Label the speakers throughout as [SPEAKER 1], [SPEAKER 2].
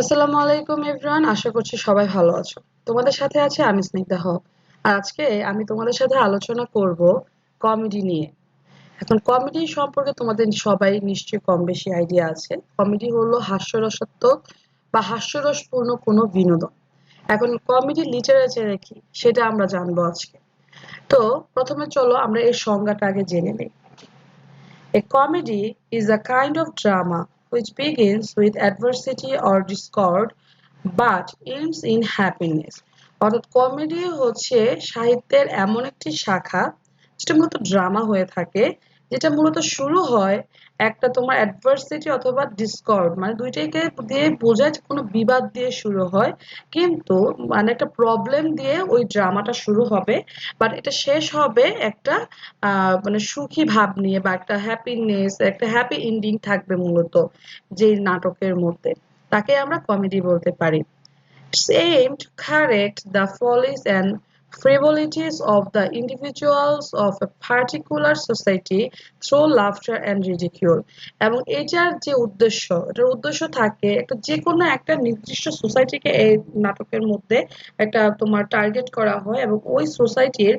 [SPEAKER 1] আসসালামু আলাইকুম এভরিওয়ান আশা করছি সবাই ভালো আছো। তোমাদের সাথে আছে আমি স্নিগ্ধা হক। আজকে আমি তোমাদের সাথে আলোচনা করব কমেডি নিয়ে। এখন কমেডি সম্পর্কে তোমাদের সবাই নিশ্চয়ই কম বেশি আইডিয়া আছে। কমেডি হলো হাস্যরসাত্মক বা হাস্যরসপূর্ণ কোনো বিনোদন। এখন কমেডি লিটারেচারে কি, সেটা আমরা জানব আজকে। তো প্রথমে চলো আমরা এর সংজ্ঞাটা আগে জেনে নিই। A comedy is a kind of drama which begins with adversity or discord but ends in happiness অর্থাৎ কমেডি হচ্ছে সাহিত্যের এমন একটি শাখা যেটা মূলত ড্রামা হয়ে থাকে যেটা মূলত শুরু হয় একটা তোমার অ্যাডভার্সিটি অথবা ডিসকর্ড মানে দুইটাকে দিয়ে বোঝায় কোনো বিবাদ দিয়ে শুরু হয়। কিন্তু মানে একটা প্রবলেম দিয়ে ওই ড্রামাটা শুরু হবে বাট এটা শেষ হবে একটা মানে সুখী ভাব নিয়ে বা একটা হ্যাপিনেস একটা হ্যাপি এন্ডিং থাকবে মূলত যে নাটকের মধ্যে। তাকে আমরা কমেডি বলতে পারি। It's aimed to correct the follies frivolities of the individuals of a particular society through laughter and ridicule. এবং এটার যে উদ্দেশ্য, এটার উদ্দেশ্য থাকে একটা যে কোনো একটা নির্দিষ্ট সোসাইটিকে এই নাটকের মধ্যে একটা তোমার টার্গেট করা হয় এবং ওই সোসাইটির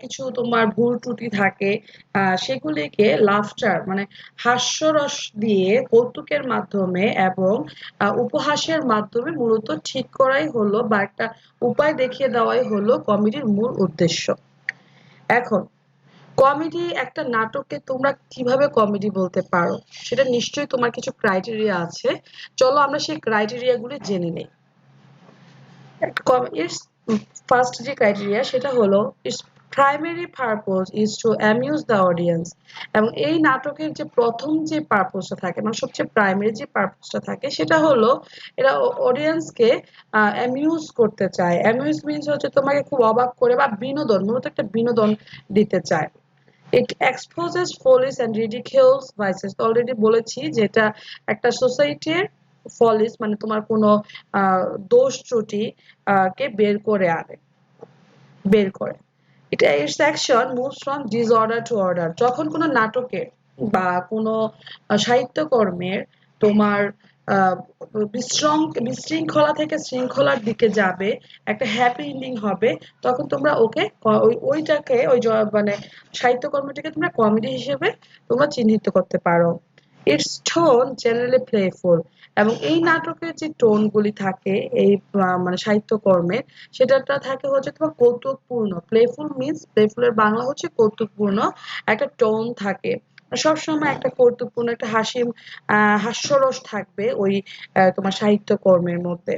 [SPEAKER 1] কিছু তোমার ভুল ত্রুটি থাকে সেগুলিকে লাফটার মানে হাস্যরস দিয়ে কৌতুকের মাধ্যমে এবং উপহাসের মাধ্যমে মূলত ঠিক করাই হলো বা একটা উপায় দেখিয়ে দেওয়াই হলো কমেডির মূল উদ্দেশ্য। এখন, কমেডি একটা নাটককে তোমরা কীভাবে কমেডি বলতে পারো, সেটা নিশ্চয়ই তোমার কিছু ক্রাইটেরিয়া আছে। চলো আমরা সেই ক্রাইটেরিয়াগুলি জেনে নেই। ফার্স্ট যে ক্রাইটেরিয়া সেটা হলো it's primary purpose is to amuse the audience এবং এই নাটকের যে প্রথম যে পারপোজটা থাকে মানে সবচেয়ে প্রাইমারি যে পারপোজটা থাকে, সেটা হলো এরা অডিয়েন্সকে অ্যামিউজ করতে চায়। অ্যামিউজ মিনস হচ্ছে তোমাকে খুব অবাক করে বা বিনোদন, মূলত একটা বিনোদন দিতে চায়। Exposes follies and ridiculous vices already বলেছি যেটা একটা সোসাইটির ফলিস মানে তোমার কোনো দোষ ত্রুটি কে বের করে আনে। বের করে। এটা it's action moves from disorder to order যখন কোনো নাটকে বা কোনো সাহিত্যকর্মের তোমার বিশৃঙ্খ বিশৃঙ্খলা থেকে শৃঙ্খলার দিকে যাবে, একটা হ্যাপি এন্ডিং হবে, তখন তোমরা ওকে ওইটাকে, ওই মানে সাহিত্যকর্মটিকে তোমরা কমেডি হিসেবে তোমরা চিহ্নিত করতে পারো। ইটস টোন জেনারেলি প্লেফুল এবং এই নাটকের যে টোনগুলি থাকে, এই মানে সাহিত্যকর্মে সেটাটা থাকে হচ্ছে তোমার কৌতুকপূর্ণ। প্লেফুল মিনস প্লেফুলের বাংলা হচ্ছে কৌতুকপূর্ণ, একটা টোন থাকে। সবসময় একটা কৌতুকপূর্ণ, একটা হাসি হাস্যরস থাকবে ওই তোমার সাহিত্যকর্মের মধ্যে।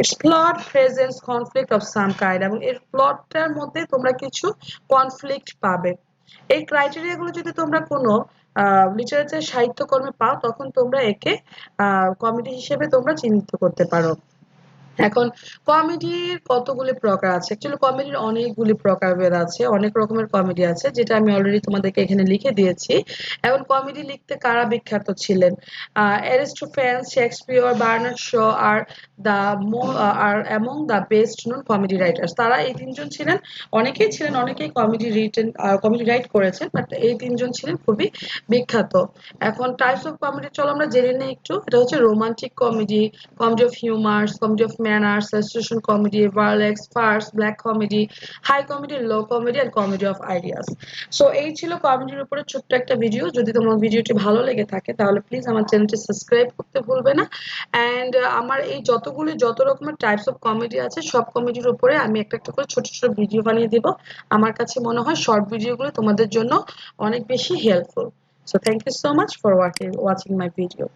[SPEAKER 1] It's plot presence conflict of some kind এবং এর প্লটটার মধ্যে তোমরা কিছু কনফ্লিক্ট পাবে। এই ক্রাইটেরিয়াগুলো যদি তোমরা কোনো লিটারেচার সাহিত্যকর্মে পাও তখন তোমরা একে কমেডি হিসেবে তোমরা চিহ্নিত করতে পারো। এখন কমেডির কতগুলি প্রকার আছে? অ্যাকচুয়ালি কমেডির অনেকগুলি প্রকারভেদ আছে, অনেক রকমের কমেডি আছে, যেটা আমি অলরেডি তোমাদেরকে এখানে লিখে দিয়েছি। এখন কমেডি লিখতে কারা বিখ্যাত ছিলেন? অ্যারিস্টোফ্যান্স শেক্সপিয়র বার্নার্ড শ আর the R among the best known comedy writers তারা এই তিনজন ছিলেন। অনেকেই ছিলেন, অনেকেই কমেডি রিটেন কমেডি রাইট করেছেন বাট এই তিনজন ছিলেন খুবই বিখ্যাত। এখন টাইপস অফ কমেডি চলো আমরা জেনে নিই একটু। এটা হচ্ছে romantic comedy comedy of humours comedy of manners, এই ছিল কমেডির উপরে ছোট্ট একটা ভিডিও যদি তোমার ভিডিওটি ভালো লেগে থাকে তাহলে প্লিজ আমার চ্যানেলটি সাবস্ক্রাইব করতে ভুলবে না. অ্যান্ড আমার এই যতগুলি যত রকমের টাইপস অফ কমেডি আছে সব কমেডির উপরে আমি একটা একটা করে ছোট ছোট ভিডিও বানিয়ে দিব। আমার কাছে মনে হয় শর্ট ভিডিওগুলো তোমাদের জন্য অনেক বেশি helpful so thank you so much for watching my video